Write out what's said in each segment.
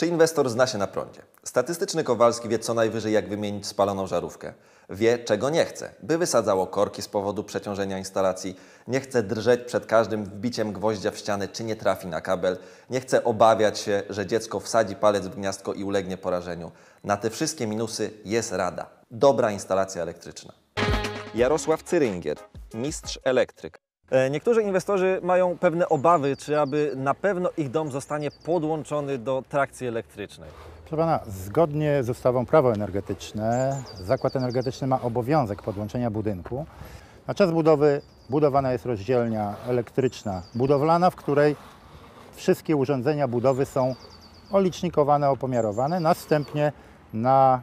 Czy inwestor zna się na prądzie? Statystyczny Kowalski wie co najwyżej jak wymienić spaloną żarówkę. Wie czego nie chce, by wysadzało korki z powodu przeciążenia instalacji, nie chce drżeć przed każdym wbiciem gwoździa w ścianę, czy nie trafi na kabel, nie chce obawiać się, że dziecko wsadzi palec w gniazdko i ulegnie porażeniu. Na te wszystkie minusy jest rada. Dobra instalacja elektryczna. Jarosław Cyryngier, mistrz elektryk. E, Niektórzy inwestorzy mają pewne obawy, czy aby na pewno ich dom zostanie podłączony do trakcji elektrycznej. Proszę pana, zgodnie z ustawą prawo energetyczne, zakład energetyczny ma obowiązek podłączenia budynku. Na czas budowy budowana jest rozdzielnia elektryczna budowlana, w której wszystkie urządzenia budowy są olicznikowane, opomiarowane. Następnie na,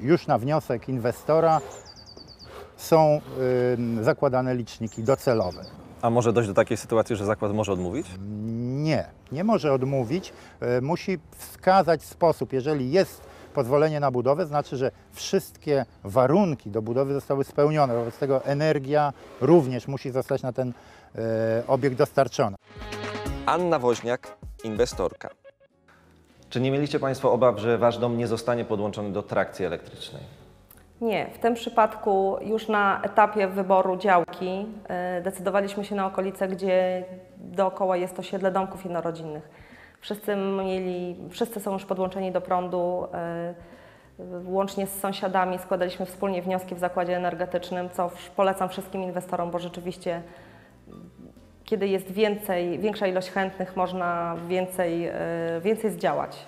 już na wniosek inwestora są y, zakładane liczniki docelowe. A może dojść do takiej sytuacji, że zakład może odmówić? Nie, nie może odmówić. E, Musi wskazać sposób. Jeżeli jest pozwolenie na budowę, znaczy, że wszystkie warunki do budowy zostały spełnione. Wobec tego energia również musi zostać na ten e, obiekt dostarczona. Anna Woźniak, inwestorka. Czy nie mieliście Państwo obaw, że Wasz dom nie zostanie podłączony do trakcji elektrycznej? Nie, w tym przypadku już na etapie wyboru działki y, decydowaliśmy się na okolice, gdzie dookoła jest osiedle domków jednorodzinnych. Wszyscy, mieli, wszyscy są już podłączeni do prądu. y, Łącznie z sąsiadami składaliśmy wspólnie wnioski w zakładzie energetycznym, co polecam wszystkim inwestorom, bo rzeczywiście kiedy jest więcej, większa ilość chętnych, można więcej, y, więcej zdziałać.